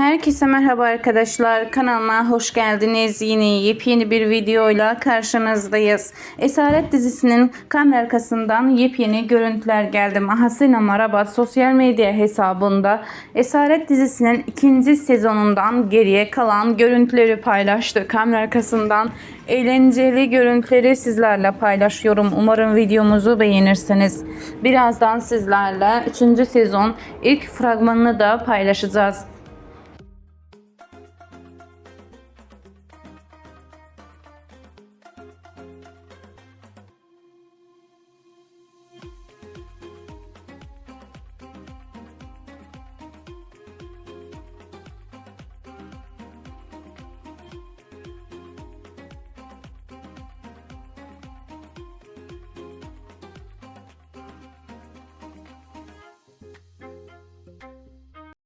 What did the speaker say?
Herkese merhaba arkadaşlar. Kanalıma hoş geldiniz. Yine yepyeni bir videoyla karşınızdayız. Esaret dizisinin kamera arkasından yepyeni görüntüler geldi. Mahasina Marabat sosyal medya hesabında Esaret dizisinin ikinci sezonundan geriye kalan görüntüleri paylaştı. Kamera arkasından eğlenceli görüntüleri sizlerle paylaşıyorum. Umarım videomuzu beğenirsiniz. Birazdan sizlerle 3. sezon ilk fragmanını da paylaşacağız.